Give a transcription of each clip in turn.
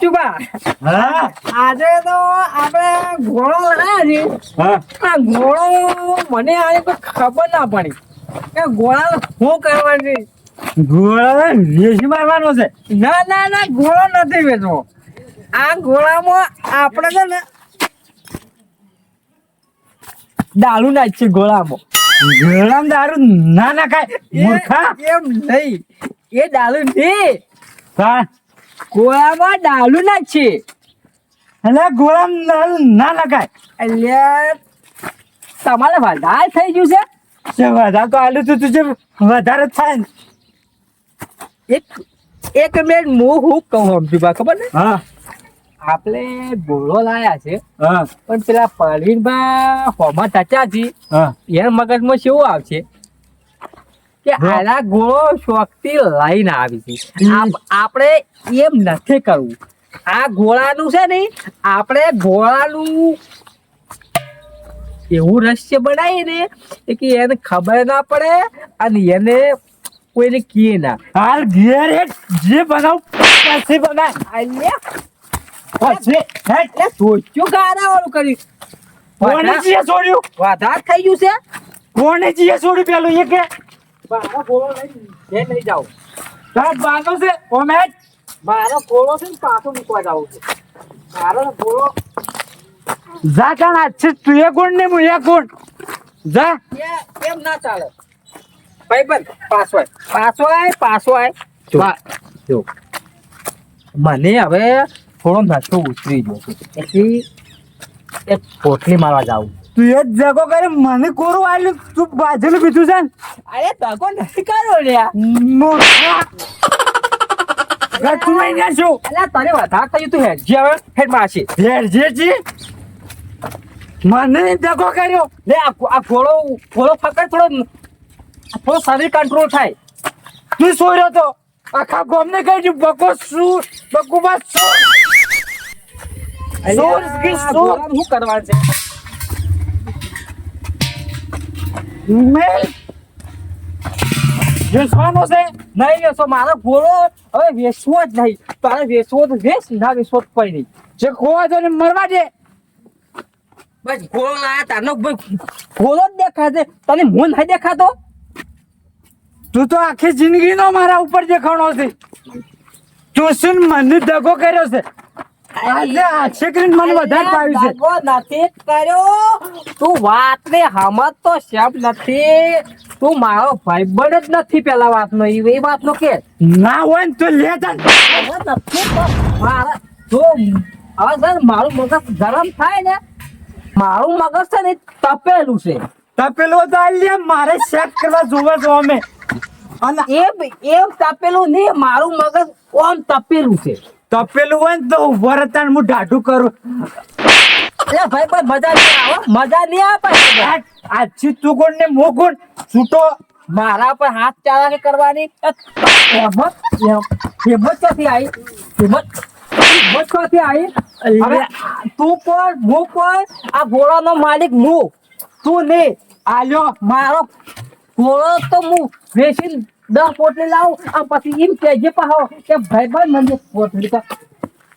ચુબા આજે તો આપણે ઘોડો લાયા છે. આ ઘોડો મને આજે કોઈ ખબર ના પડી કે ઘોડા શું કરવાની ઘોડા વેસી મારવાનો છે? ના ના ના ઘોડો નથી વેચવો. આ ઘોડામાં આપણે છે ને દારૂ નાખીએ ઘોડામાં. ઘોડામાં દારૂ ના નાખાય મૂર્ખા. એ- એમ નહીં. એ દારૂ નહીં. હા. ઘોડામાં દારૂ નાખીએ. એટલે ગોળામાં ના લગાય. એટલે તમારે વધારે થઈ ગયું છે. છે વધારે તો આલુ તું તું જે વધારે થાય ને. એક એક મિનિટ હું હું કહું સમજુ બા ખબર ને? હા. આપણે ગોળો લાયા છે. હા. પણ પેલા પરવીનભાઈ હોમાં ટચ્યા છે. એના મગજમાં કેવું આવશે? કે. આના ઘોડો શોખથી લઈને આવી છે. આપણે એમ નથી કરવું. આ ગોળાનું છે ને આપણે ગોળાનું એવું રહસ્ય બનાવીએ ને કે એને ખબર ના પડે અને એને કોઈને કહે ના. હાલ ઘેર જે બનાવ પછી બનાવ અલ્યા. સોચ્યું ગાડા વાળું કર્યું કોને જીએ છોડ્યું વધારે થઈ ગયું છે. કોને જીએ છોડ્યું પેલું એ? કે મારો ઘોડો લઈ લઈ જાઓ. તાર બાનો છે? ઓમે? મારો ઘોડો છે પાછો મૂકવા જાવ છે. મારો ઘોડો જા કાણ આજ છે તું એ કોણ ને હું એ કોણ જા. એમ ના ચાલે. ભાઈ બંધ. પાછો આય. પાછો આય પાછો આય. જો. મને હવે થોડો નશો ઉતરી ગયો છે. એટલે એક પોટલી મારવા જાવું તું એ જગો કરે મને કોરું આલ્યું? તું બાજુનું બીજું છે અરે તકો નથી કરો લ્યા. તું અહીંયા છો અલા તને વધારે થયું તું હેડ જે હવે હેડ માસી. ઘેર જી મને જગો કર્યો. લે આ ઘોડો ઘોડો ફકડ થોડો થોડો શરીર કંટ્રોલ થાય. તું સોર્યો તો? આખા ગોમને કહી દઉં બકો શું બકુબા શું? ઘોડાનું શું કરવાનું છે? મેલ વેચવાનો છે? નહીં વેચો મારો ગોળો હવે વેચવો જ નહીં. તારે વેચવો તો વેચ ના વેચવો તો કોઈ નહીં. જે ખોવા તો ને મરવા દે. બસ ગોળો લાયા તારનો ઘોડો જ દેખાય છે. તને મોં નહીં દેખાતો? તું તો આખી જિંદગીનો મારા ઉપર દેખાણો છે. તું શું મને દગો કર્યો છે. આજે આક્ષે મને વધારે પાવ્યું છે. દગો નથી કર્યો. તું વાત ને હમત તો શબ્દ નથી. તું મારો ભાઈબંધ જ નથી પેલા વાતનો. એ એ વાતનો કે. ના હોય ને તો લે જા હવે તો હવે છે મારું મગજ ગરમ થાય ને મારું મગજ છે ને તપેલું છે. તપેલું તો આલ્યા મારે શેક કરવા જોવે જો અમે. અને એમ એમ તપેલું નહીં મારું મગજ ઓમ તપેલું છે. તપેલું હોય ને તો ઊભો રહેતા હું ઢાઢું કરું. એટલે ભાઈ ભાઈ મજા નહીં આવે મજા નહીં આવે આ- આજથી તું કોણ ને મો કોણ છૂટો. મારા પર હાથ ચાલાકી કરવાની. હિંમત હેમત ક્યાંથી આવી? હિંમત હિંમત ક્યાંથી આવી? હવે તું પણ હું પણ આ ઘોડાનો માલિક હું. તું નહીં. આલ્યો. મારો ઘોડો તો હું વેચીને દસ પોટલી લાવું આમ પછી એમ કેજે પાહો કે ભાઈ ભાઈ મને પોટલી કા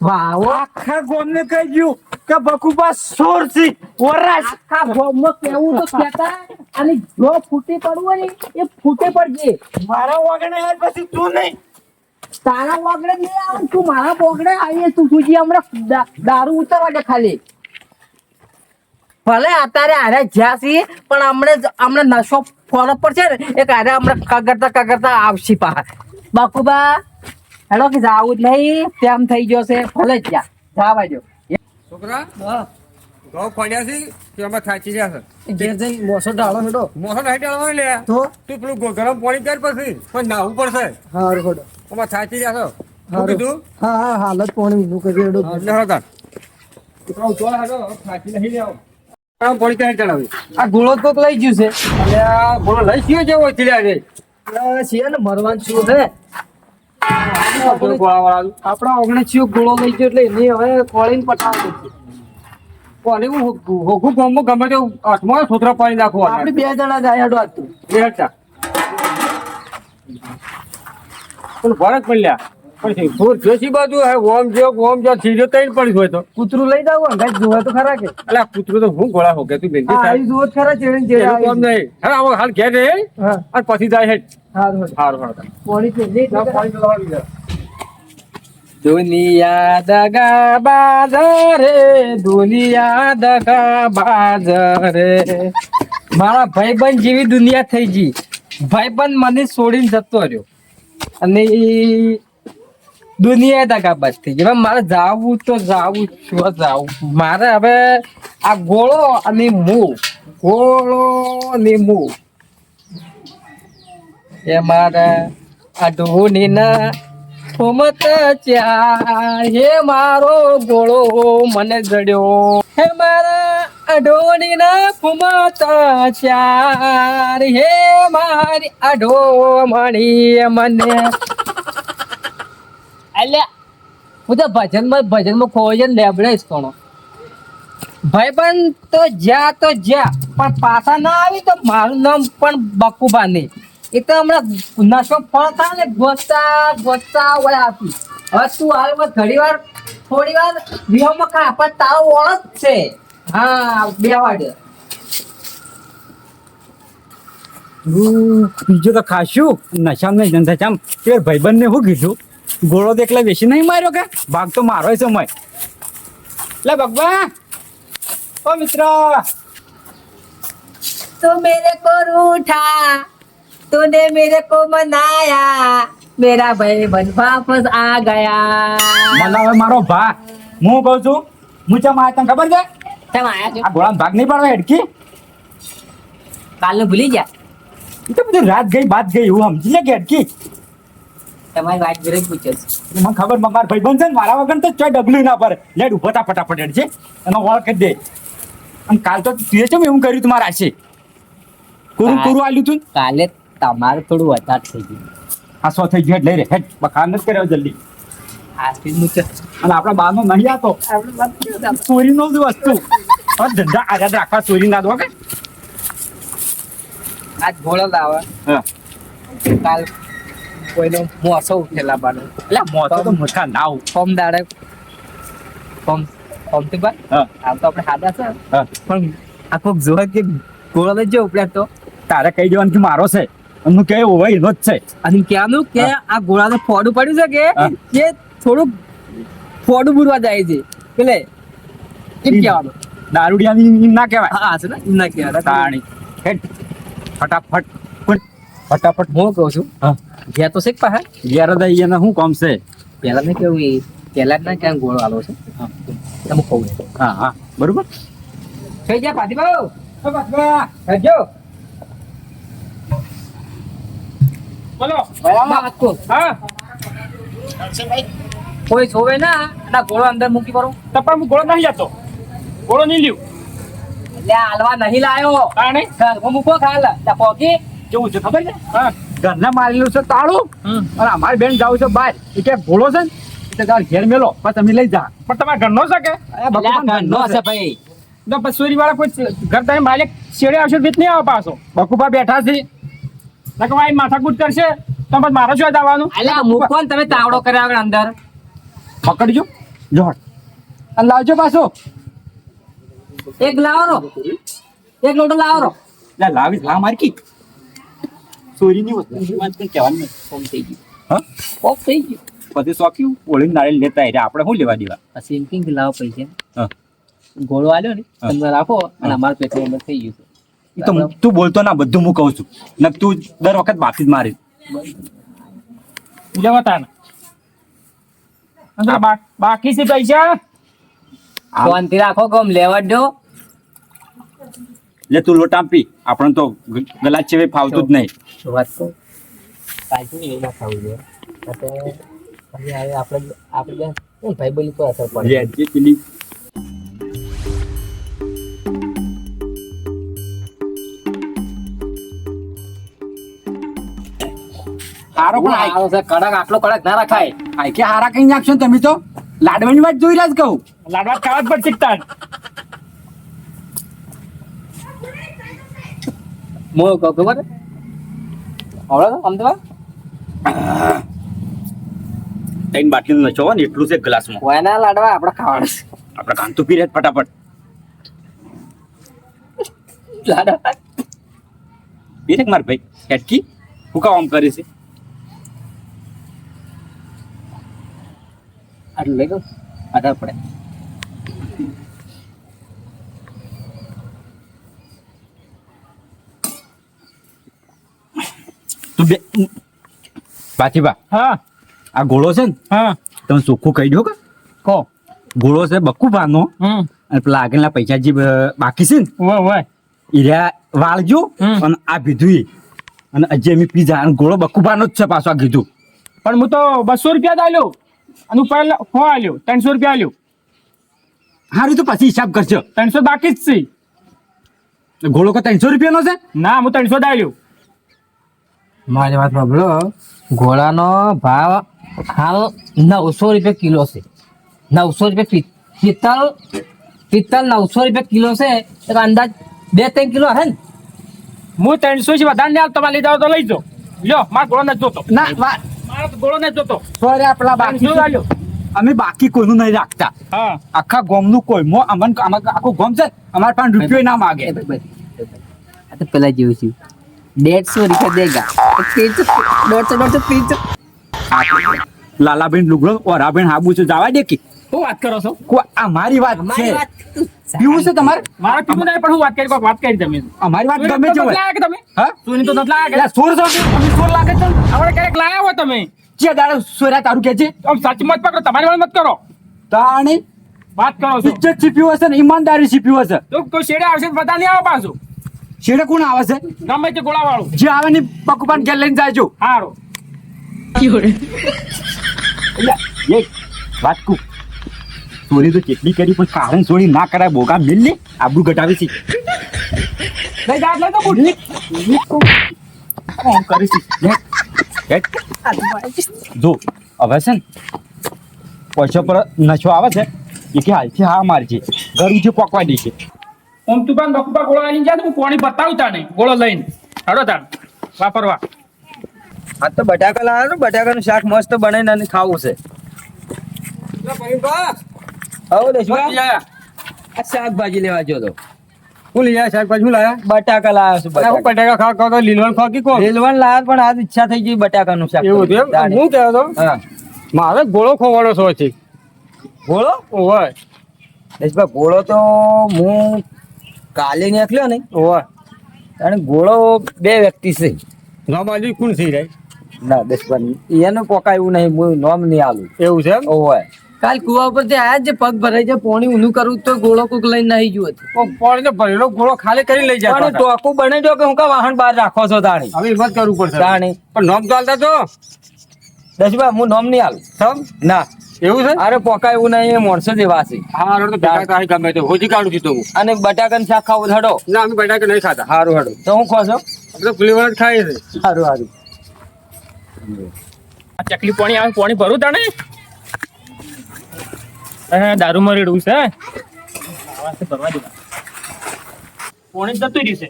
વાવો આખા ગોમને કહી ગયું કે બકુબા સોર છે ઓરાસ આખા ગામમાં કેવું તો કેતા અને જો ફૂટે પડવું હોય ને એ ફૂટે પડજે. મારા વાગણે યાર પછી તું નહીં. તારા વાગડે નહીં આવે તું મારા બોગડે આવીએ તું સુધી હમણાં દારૂ ઉતરવા દે ખાલી. ભલે અત્યારે આરે જ્યાં છીએ પણ હમણે જ- નશો ફોલો પર છે ને એ આરે હમણાં કગરતા કગરતા આવશે પા બાકુબા હેલો કે જાવું જ નહીં તેમ થઈ ગયો છે ભલે જ જા જાવા જો છોકરા ઘઉં ફળ્યા છે કે અમે થાચી ગયા છે. ઘેર જઈ મોસો ડાળો હેડો. મોસમ હાઈટ આવવાનું લે તો? તું પેલું ગરમ પાણી કર પછી પણ નાહવું પડશે. હા હેડો. અમે થાચી ગયા છો. શું કીધું? હા હા હાલત પાણી નું કરી હેડો. હા, લે તો. ચોલ હેડો, થાચી નહીં લેવો. ગરમ પાણી ક્યાં ચડાવી આ ગોળો તો લઈ ગયું છે. બોલો લઈ ગયો ચીડ્યા રે છે ને મરવાનું છે ગોળાવાળા. આપણા ઓગણે ચિયો ગોળો લઈ ગયો એટલે એની હવે કોળીને પટાવી. કોને હું હો- હોગું ગામમાં ગમે તે હાથમાં છોતરા પાણી નાખો આપણે બે જણા જાય હેડો આજ તો. બે હટતા. પેલું ભરત પડ્યા ફૂર જોશી બાજુ હે ઓમ જો ઓમ જો ચીજો તૈન પડી હોય તો. કૂતરું લઈ જાવ તો ખરા કે. અલા કૂતરું તો હું ગોળા હો કે તું થાય ખરા ચેડે ને ચેડે એનું કામ આવી. નહીં. હવે આવો હાલ ઘેર રે અને પછી જાય હેડ. હારું હારું. હારું હારું પી લે પાણી લાવી દે. દુનિયા દગા બાજ રે દુનિયા દગા મારા ભાઈબંધ જેવી દુનિયા થઈ ગઈ. ભાઈબંધ મને છોડીને જતો રહ્યો. અને ઈ દુનિયા ટકા થઈ ગઈ. મારે જાવું તો જાવું શું જાવું? મારે હવે આ ગોળો અને મૂ ગોળો ને મૂ એ મારે આ ધોનીના ફોમત ચાર હે મારો ગોળો, મને જડ્યો. હે મારા અઢોણીના ફુમત ચાર હે મારી અઢો મણી મને અલ્યા હું તો ભજનમાં ભજનમાં ખોવાઈ જઈને લેબડે જ ભાઈ ભાઈબંધ તો જ્યાં તો જ્યાં. પણ પાછા ના આવી તો મારું નામ પણ બકુબા નહીં. એ તો હમણાં નશો ફળ થાય ને ગોચતા ગોચતા વળે આપી હવે તું હાલ ઘડી વાર થોડી વાર વિહોમાં ખા પણ તારો ઓળખ છે. હા, બે વાડે બીજું તો ખાશું. નશામ ધંધા ચામ. તે ભાઈબંધ ને શું કીધું? ગોળો તો એકલા બેસી નહીં માર્યો કે ભાગ તો મારો સમય લે ભગવા ઓ મિત્ર तो मेरे को रूठा तूने मेरे को मनाया मेरा भाई बन वापस आ ગયા મને હવે મારો ભા હું કહું છું હું ચમ આયા તને ખબર છે તમે આયા છો આ ગોળા ભાગ નહીં પાડવા હેડકી કાલનું ભૂલી ગયા એ તો બધું રાત ગઈ બાત ગઈ હું સમજી લે કે હેડકી તમારી વાત જોડે પૂછે છે. મને ખબર મારા ભાઈબંધ છે ને મારા વગર તો ચોય ડબલું ના પડે લેડ ઊભો થા ફટાફટ હેડ છે એનો વળ કરી દે. અને કાલ તો તું કેમ એવું કર્યું તું મારા છે કુરું. કુરું આલ્યું તું કાલે તમારું થોડું વધારે થઈ ગયું. હા સો થઈ ગયો. લઈ રે. હેડ બખાર નથી કર્યો જલ્દી. મૂકે. અને આપણા બાનો નહીં આતો. ચોરીનો જ વસ્તુ. હવે ધંધા આઝાદ રાખવા ચોરી ના દો કે? આજ ભોળો લાવે. હા. કાલ કોઈનો મોસો ઉઠેલા બાનો એટલે મોતો તો મોટા લાવ ફોર્મ દાડે ફોર્મ ફોર્મથી બા આમ તો આપણે હાદા છે. પણ આ કોક જોવા કે ઘોડો લઈ જો ઉપડ્યા તો? તારે કહી દેવાનું કે મારો છે. હું કહે હોય એનો જ છે. અને કહેવાનું કે આ ગોળાનું ફોડું પડ્યું છે. કે જે થોડુંક ફોડું બુરવા જાય છે? એટલે એમ કહેવાનું? દારૂડિયાની ના કહેવાય. હા છે ને? ના કહેવાય. તાણી. હેડ. ફટાફટ. ફટાફટ. હું કહું છું. હા. ગયા તો શીખ પાહે. ગયા દા અહીંયા શું કામ છે? પહેલા ને કેવું એ પહેલા જ ના ક્યાં ઘોડો આલો છે? હા. તમે કહું. હા હા. બરોબર? થઈ ગયા પાટી બાબુ હજો બોલો. હા. કોઈ જોવે ના ના ઘોડો અંદર મૂકી પડો. તો પણ હું ગોળો નહીં જતો ગોળો નહીં લ્યું. એટલે હાલવા નહીં લાયો. ઘરમાં મૂકો ખાલ. લા પોકી. કેવું છે ખબર છે? ઘરના મારેલું છે તાળું. અને અમારી બેન જાવ છે બહાર. એ કે ભૂલો છે ને તાર ઘેર મેલો પણ તમે લઈ જા. પણ તમારા ઘરનો છે કે? ઘરનો ઘરનો છે. ભાઈ. તો પછી વાળા કોઈ ઘર તમે માલિક શેડે આવશે તો નહીં આવે પાછો. બકુભા બેઠા છે. નકર આ માથાકૂટ કરશે તો પછી મારે શું દાવાનું એટલે મૂકો ને તમે તાવડો કર્યા આગળ અંદર. પકડજો. જોડ અને લાવજો પાછો. એક લાવો એક લોટો લાવો લાવી લા મારકી. ચોરીની વસ્તુ વાત કઈ કહેવાનું નહીં કોમ થઈ ગયું. હા? ફોમ થઈ ગયું? પછી શોખ્યું ઓળીને નાળિયેર લેતા એટલે આપણે શું લેવા દેવા? પછી એમ કેમ લાવો પૈસા. હા. ઘોડો આલ્યો ને હા. તમને રાખો અને અમારું પેટ્રોલ થઈ ગયું તો તું બોલતો ના બધું હું કહું છું. ને તું દર વખત બાકી જ મારી. લેવા તાને અંદર બાકી છે પૈસા? ફોનથી રાખો ગમ લેવા દો. લે તું લોટ આપી. આપણે તો ગલાચ છે ફાવતું જ નહીં. વાત તો કાચું એવું ખાવું જોઈએ. પછી હવે આપણે આપણે ભાઈ બોલી પર અસર પડે? જે પેલી હારો પણ આવો છે કડક આટલો કડક ના રખાય. આઈ કે હારા કઈ નાખશો તમે તો? લાડવાની વાત જોઈ રહ્યા જ કહું. લાડવા ખાવા જ પડશે મો કહું ખબર આમ તો? ત્રણ બાટલી હોય ને એટલું છે ગ્લાસમાં. કોયના લાડવા આપણે ખાવાના છે. આપણે કાન તો પીરે ફટાફટ. લાડવા. પીરે માર ભાઈ. હેટકી હું કામ કરે છે? આટલું લઈ ગયો આધાર પડે. તું બે પાછી હા. આ ઘોડો છે ને હા. તમે ચોખ્ખું કહી દો કે? કો ઘોડો છે બક્કુ હમ. અને પેલા આગળના પૈસા જે બાકી છે ને એ રહ્યા વાળજો અને આ ભીધું. અને હજી અમે પીઝા અને ગોળો બકુબાનો જ છે પાછો આ કીધું પણ હું તો બસો રૂપિયા જ આલ્યો. અને પહેલા હો આલ્યો? ત્રણસો રૂપિયા આલ્યો. હારું તો પછી હિસાબ કરજો. ત્રણસો બાકી જ છે. ગોળો કો ત્રણસો રૂપિયાનો છે? ના હું ત્રણસો જ આલ્યો. મારી વાત સાંભળો. ઘોડાનો ભાવ હાલ નવસો રૂપિયા કિલો છે. નવસો રૂપિયા પિત્તલ પિત્તલ નવસો રૂપિયા કિલો છે. તો અંદાજ બે ત્રણ કિલો હે ને? હું ત્રણસો છે વધારે ને તમારે લઈ જાવ તો લઈ જાઓ લ્યો મારો ગોળો નથી જોતો. ના મારો ગોળો નથી જોતો. સોરી આપણા બાકી જ અમે બાકી કોઈનું નહીં રાખતા. આખા ગોમનું કોઈ મો અમન આખું ગોમ છે અમારે પાંચ રૂપિયો ના માગે. પેલા જેવું ભાઈ. દેડસો રૂપિયા દેગા ત્રીસો દોઢસો દોઢસો ત્રીસો લાલાબેન લુગડો ઓરાબેન હાબુ છે જવા દે કે. હું વાત કરો છો? કો આ મારી વાત છે. મારી વાત પીવું છે તમારે? મારા પીવું નહીં પણ હું વાત કરી કોક વાત કરી તમે. અમારી વાત ગમે છે કે તમે? હા? સુની તો નથી લાયા એટલે સોર છો તમે સોર લાગે છે? કે આપણે ક્યારેક લાયા હોય તમે? જે દાડો સોરા તારું કે છે? આમ સાચી મત પકડો તમારી વાત મત કરો. તાણી વાત કરો છો. ઇજ્જત છીપ્યું હશે ને ઈમાનદારી છીપ્યું હશે. તો કોઈ શેડે આવશે તો બધા નહીં આવે પાછું. છેડે કોણ આવે છે? ગમે તે ગોળા વાળું જે આવે ને પકુપાન ઘેર લઈને જાયજો હારો. એટલે એક વાત કુ ચોરી તો કેટલી કરી પણ કારણ ચોરી ના કરાય બોગા મિલ ને આબરૂ ઘટાવી છે. લઈ જા લઈ તો બુટ. કોણ કરી છે? Hat, hat. જો હવે છે ને પૈસા પર નશો આવે છે એ કે હાલથી હા મારજે. ઘર ઉઠી પોકવા દે છે. ઓમ તું પણ બકુપા ગોળો આલીને જા તો હું પાણી બતાવું તાને ગોળો લઈને. હાડો તાણ વાપરવા. આ તો બટાકા લાવ્યો બટાકાનું શાક મસ્ત બનાવીને અને ખાવું છે. આવો દેશવા આ શાકભાજી લેવા જો તો. હું લઈ આવ્યા શાકભાજી હું લાયા? બટાકા લાયા છું બટાકા. બટાકા ખા ખા તો લીલવણ ખા કે કોણ? રેલવણ લાવ્યો પણ આજ ઈચ્છા થઈ ગઈ બટાકાનું શાક એવું હતું હું કહેતો હા. મારે ગોળો ખોવાડો છો છે ગોળો? ઓય. દેશભાઈ ગોળો તો હું કાલે નીકળ્યો ને ઓવા. અને ગોળો બે વ્યક્તિ છે. ના બાજુ કોણ થઈ જાય? ના દેશભાઈ એનું પોકાયું નહીં હું નોમ નહીં આલું. એવું છે ઓવા. કાલ કુવા ઉપર જે આયા જે પગ ભરાઈ જાય પોણી ઊંધું કરવું તો ગોળો કોક લઈને નહીં ગયું હતું. પોણી તો ભરેલો ગોળો ખાલી કરી લઈ જાય પણ. ટોકું બને જો કે હું કા વાહન બહાર રાખો છો તાણી? હવે હિંમત કરવું પડશે. તાણી. પણ નોમ તો હાલતા તો? દસભા હું નોમ નહીં આલું. સમ ના. એવું છે? અરે પોકા એવું નહીં માણસો જેવા છે. હા તો થાય ગમે તો. હોજી કાઢું છું તો હું. અને બટાકાનું શાક ખાવું હડો? ના અમે બટાકા નહીં ખાતા. હારું હડો તો હું ખો છો આપણે પુલી ખાય છે હારું હારું. ચકલી પાણી આવે પાણી ભરું તાણે? એ દારૂ માં રેડવું છે ભરવા દેવા પાણી જતું રહ્યું છે.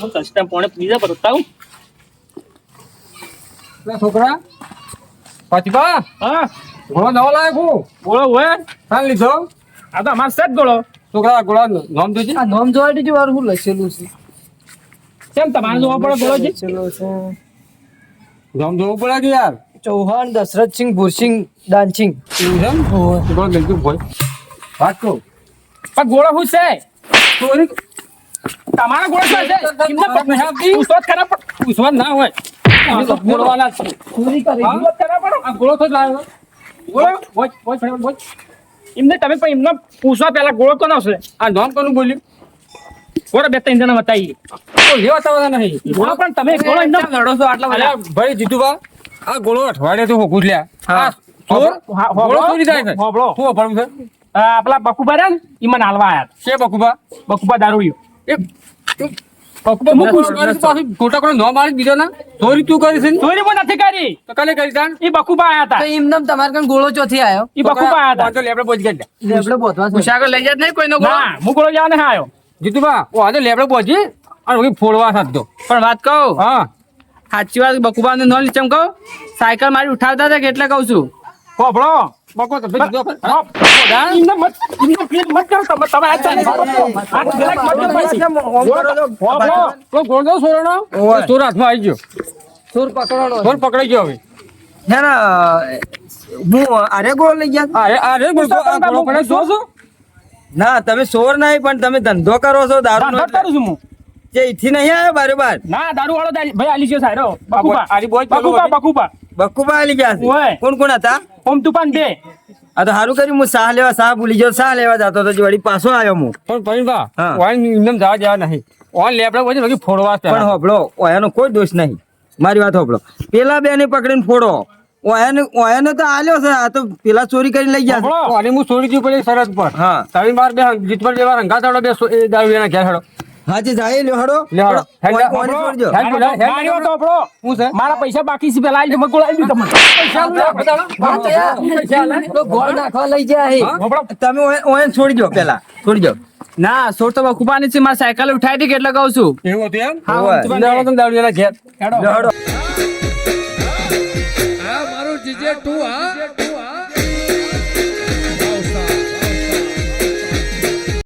હું કસ્ટમ પાણી બીજા પર ઉતારું. છોકરા? પચપા હા. ઘોડો નવો લાવ્યો હું. ગોળો હોય? સાન લીધો? આ તો અમાર સેટ ગોળો. છોકરા ગોળા નોમ જોજે. આ નોમ જોવા દીધું વાર હું લખેલું છે. કેમ તમારે જોવા પડે ગોળો છે? લખેલું છે. નોમ જોવું પડે કે યાર? ચૌહાણ દશરથસિંહ ભુરસિંહ દાનસિંહ એવું છે એમ? ગોળો લઈ ભાઈ વાત કહું પણ ગોળો હું છે? તમારા ગોળો છે? કિંમત પણ નહીં પૂછવા ખરા પણ પૂછવા ના હોય. ગોળવાના તો ગોળવાલા ચોરી કરી? ગોળો તો લાવ્યો એમને તમે પણ એમને પૂછવા પહેલા ગોળો કોનો છે આ નામ કોનું બોલ્યું? ગોળો બે ત્રણ જણા બતાવી. તો લેવા તવા નહીં. ગોળો પણ તમે ગોળો એમને લડો છો આટલા બધા. ભાઈ જીતુભા આ ગોળો અઠવાડિયે તો હોકું લ્યા. હા. ચોર? ગોળો ચોરી જાય છે? હોબળો. શું છે? આ બકુબા રે ને ઈ મને હાલવા આયા છે બકુબા? બકુબા દારૂ એ હું ખોટા કોઈ નો મારી દીધો ના? ચોરી તું કરી છે ચોરી પણ નથી કરી. તો કાલે કરી તાણ. ઈ બકુબા આયા હતા. એમને તમારે કણ ગોળો ચોથી આવ્યો ઈ બકુબા આયા હતા. વાંધો લેબડે પહોંચી ગયા લેબડો બોધવા છે. લઈ જાય નહીં કોઈનો ગોળો? ના હું ગોળો જવા નહીં આવ્યો જીતુભા ઓ આજે લેબડે પહોંચી અને ઓલી ફોડવા સાધતો પણ વાત કહું? હા. સાચી વાત બકુબા ને ન લીચમ કહું? સાયકલ મારી ઉઠાવતા હતા એટલે કહું છું? હોભળો બકો તો સોર સુર સોર પકડાઈ ગયો હવે ના ના હું અરે ગોળ લઈ ગયા આ આ રે ગોળદો આ ગોળો પડે સોર છો ના તમે સોર નહીં પણ તમે ધંધો કરો છો દારૂ કરું છું હું જે અહીંથી નહીં આવ્યો બારોબાર ના દારૂ વાળો ભાઈ આલી ગયો સાહેબ બકુબા આલી બોય બકુબા વળી. બકુબા બક્કુબા ગયા કોણ કોણ હતા ઓમ તુફાન બે આ તો સારું કર્યું હું સાહ લેવા સાહ ભૂલી ગયો સાહ લેવા જતો તો વળી પાછો આવ્યો હું પણ હા. વાઈન ઇન્દમ જવા દેવા નહીં. ઓન લેપડા વચ્ચે બાકી ફોડવા પણ હોભળો ઓયાનો કોઈ દોષ નહીં. મારી વાત હોભળો. પેલા બે ને પકડીને ફોડો. ઓયાને ઓયાને તો આલ્યો છે આ તો પેલા ચોરી કરીને લઈ ગયા. અને હું ચોરી દીધું પડી સરહદ પર. હા. તારી બાર બે જીતપર જેવા રંગા તાળો બે દારૂ એના ઘેર હેડો હાજી જાય લ્યો હડો. લે હડો. હેડ લે. તો આપણો. શું છે? મારા પૈસા બાકી છે પેલા આઈ દે, મગોળ આલી પૈસા તમને. ગોળ નાખવા લઈ જાય. તમે ઓય- છોડજો છોડી દો પેલા છોડજો ના સોર તો બકુપાની છે મારા સાયકલ ઉઠાઈ હતી કેટલા કહું છું. એવું હતું એમ? હા, તમે દાડો ઘેર. લ્યો હડો. આ મારું જીજે ટુ હા.